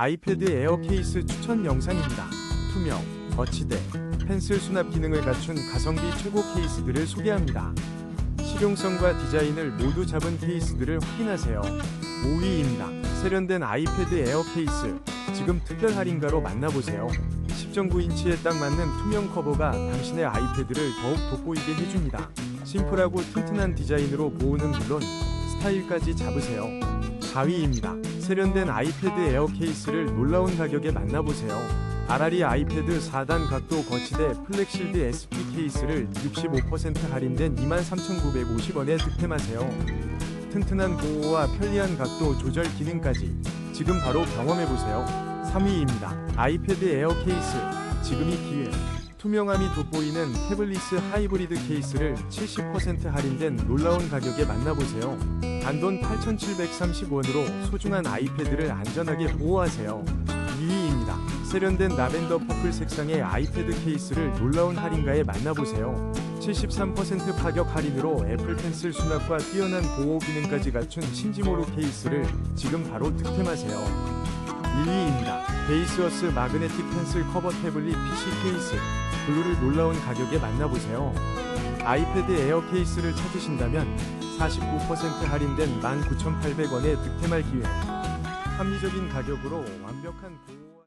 아이패드 에어 케이스 추천 영상입니다. 투명, 거치대, 펜슬 수납 기능을 갖춘 가성비 최고 케이스들을 소개합니다. 실용성과 디자인을 모두 잡은 케이스들을 확인하세요. 5위입니다. 세련된 아이패드 에어 케이스. 지금 특별 할인가로 만나보세요. 10.9인치에 딱 맞는 투명 커버가 당신의 아이패드를 더욱 돋보이게 해줍니다. 심플하고 튼튼한 디자인으로 보호는 물론 스타일까지 잡으세요. 4위입니다. 세련된 아이패드 에어 케이스를 놀라운 가격에 만나보세요. 아라리 아이패드 4단 각도 거치대 플렉실드 SP 케이스를 65% 할인된 23,950원에 득템하세요. 튼튼한 보호와 편리한 각도 조절 기능까지 지금 바로 경험해보세요. 3위입니다. 아이패드 에어 케이스. 지금이 기회. 투명함이 돋보이는 태블리스 하이브리드 케이스를 70% 할인된 놀라운 가격에 만나보세요. 단돈 8,730원으로 소중한 아이패드를 안전하게 보호하세요. 2위입니다. 세련된 라벤더 퍼플 색상의 아이패드 케이스를 놀라운 할인가에 만나보세요. 73% 파격 할인으로 애플 펜슬 수납과 뛰어난 보호 기능까지 갖춘 신지모루 케이스를 지금 바로 득템하세요. 1위입니다. 베이스어스 마그네틱 펜슬 커버 태블릿 PC 케이스 블루를 놀라운 가격에 만나보세요. 아이패드 에어 케이스를 찾으신다면 49% 할인된 19,800원에 득템할 기회. 합리적인 가격으로 완벽한 보호